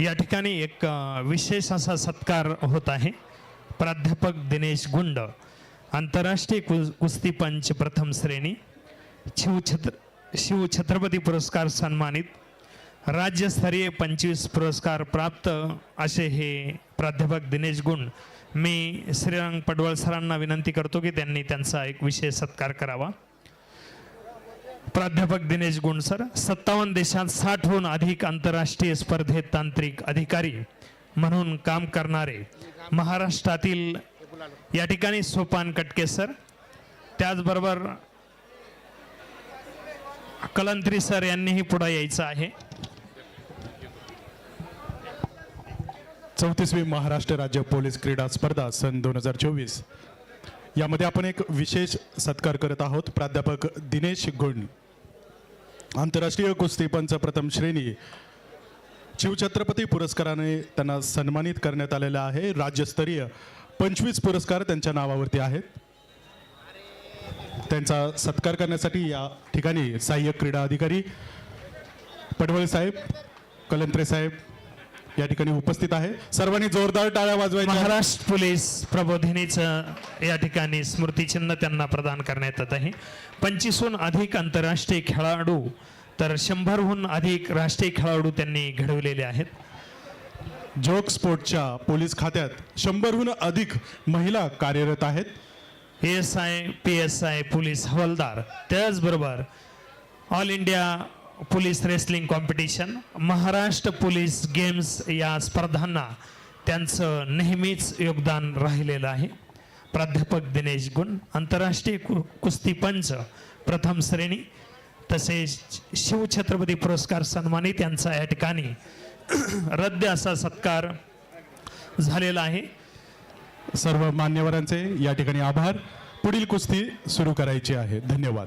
या ठिकाणी एक विशेष असा सत्कार होत आहे. प्राध्यापक दिनेश गुंड आंतरराष्ट्रीय कु कुस्ती पंच प्रथम श्रेणी शिवछत्र शिवछत्रपती पुरस्कार सन्मानित राज्यस्तरीय पंचवीस पुरस्कार प्राप्त असे हे प्राध्यापक दिनेश गुंड. मी श्रीरंग पडवळ सरांना विनंती करतो की त्यांनी त्यांचा एक विशेष सत्कार करावा. प्राध्यापक दिनेश गुंडसर सत्तावन्न देशात साठहून अधिक आंतरराष्ट्रीय स्पर्धेत तांत्रिक अधिकारी म्हणून काम करणारे महाराष्ट्रातील या ठिकाणी सोपान कटके सर त्याचबरोबर कलंत्री सर यांनीही पुढे यायचं आहे. चौतीसवी महाराष्ट्र राज्य पोलीस क्रीडा स्पर्धा सन दोन हजार चोवीस. यामध्ये आपण एक विशेष सत्कार करत आहोत प्राध्यापक दिनेश गुंड. आंतरराष्ट्रीय कुस्ती पंच प्रथम श्रेणी. शिवछत्रपती पुरस्काराने त्यांना सन्मानित करण्यात आलेला आहे. राज्यस्तरीय पंचवीस पुरस्कार त्यांच्या नावावरती आहेत. त्यांचा सत्कार करण्यासाठी या ठिकाणी सहाय्यक क्रीडा अधिकारी पडवळे साहेब कलंत्रे साहेब या ठिकाणी उपस्थित आहे. सर्वांनी जोरदार टाळ्या वाजवायच्या. महाराष्ट्र पोलीस प्रबोधिनीचं या ठिकाणी स्मृतिचिन्ह त्यांना प्रदान करण्यात येत आहे. पंचवीसहून अधिक आंतरराष्ट्रीय खेळाडू तर शंभरहून अधिक राष्ट्रीय खेळाडू त्यांनी घडवलेले आहेत. जोग स्पोर्टच्या पोलीस खात्यात शंभरहून अधिक महिला कार्यरत आहेत. S I P S I police हवालदार. त्याचबरोबर all India police wrestling competition Maharashtra police games या स्पर्धांना त्यांचं नेहमीच योगदान राहिलेलं आहे. प्राध्यापक दिनेश गुण आंतरराष्ट्रीय कु कुस्ती पंच प्रथम श्रेणी तसेच शिवछत्रपती पुरस्कार सन्मानित यांचा या ठिकाणी रद्द असा सत्कार झालेला आहे. सर्व मान्यवरांचे या ठिकाणी आभार. पुढील कुस्ती सुरू करायची आहे. धन्यवाद.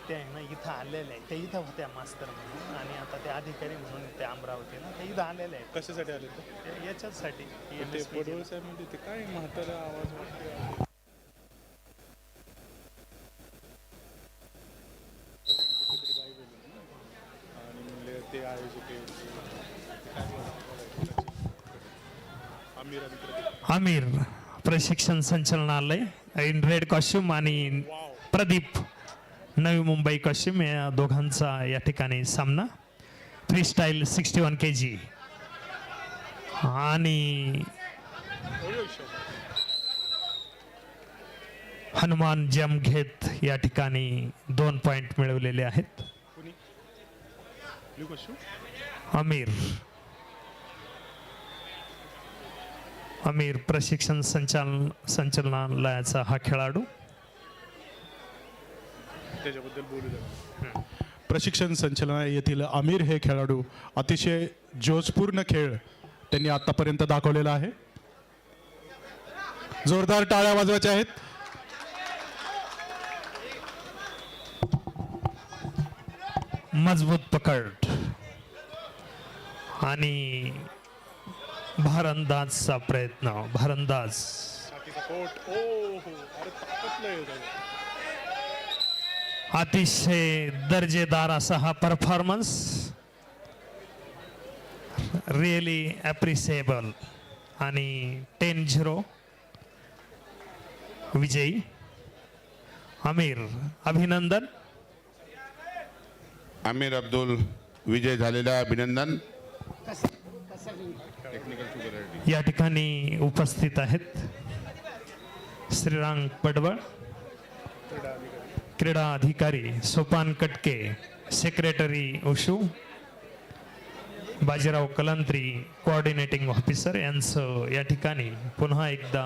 हे ते आहे ना इथं आलेले आहे ते इथं होत्या मास्तर म्हणून आणि आता ते अधिकारी म्हणून ते अमरावतीला ते इथं आलेले आहेत कशासाठी आले ते? ते याच्याचसाठी ते पडवळ साहेब म्हणजे ते काय म्हातारा आवाज वाटतोय. कुठेतरी बाई बोलली ना. आणि म्हणले ते आयोजक आहे. आमिर प्रशिक्षण संचालनालय इन रेड कॉस्ट्युम आणि प्रदीप नवी मुंबई कॉस्ट्युम या दोघांचा या ठिकाणी सामना. Freestyle sixty one K G आणि हनुमान जम घेत या ठिकाणी दोन पॉइंट मिळवलेले आहेत. आमिर आमिर प्रशिक्षण संचालन संचालनालयाचा हा खेळाडू. त्याच्याबद्दल बोलू द्या प्रशिक्षण संचालनालय येथील आमिर हे खेळाडू अतिशय जोशपूर्ण खेळ त्यांनी आतापर्यंत दाखवलेला आहे. जोरदार टाळ्या वाजवायच्या आहेत. मजबूत पकड. आणि भारंदाजचा प्रयत्न भारंदाज. अतिशय दर्जेदार असा हा परफॉर्मन्स रिअली ॲप्रिसिएबल आणि टेन झिरो विजयी. आमिर अभिनंदन. आमिर अब्दुल विजय झालेला अभिनंदन. या ठिकाणी उपस्थित आहेत श्रीराम पडवळ. क्रीडा अधिकारी Sopan Katke secretary wushu Bajirao Kalantri coordinating officer यांचं या ठिकाणी पुन्हा एकदा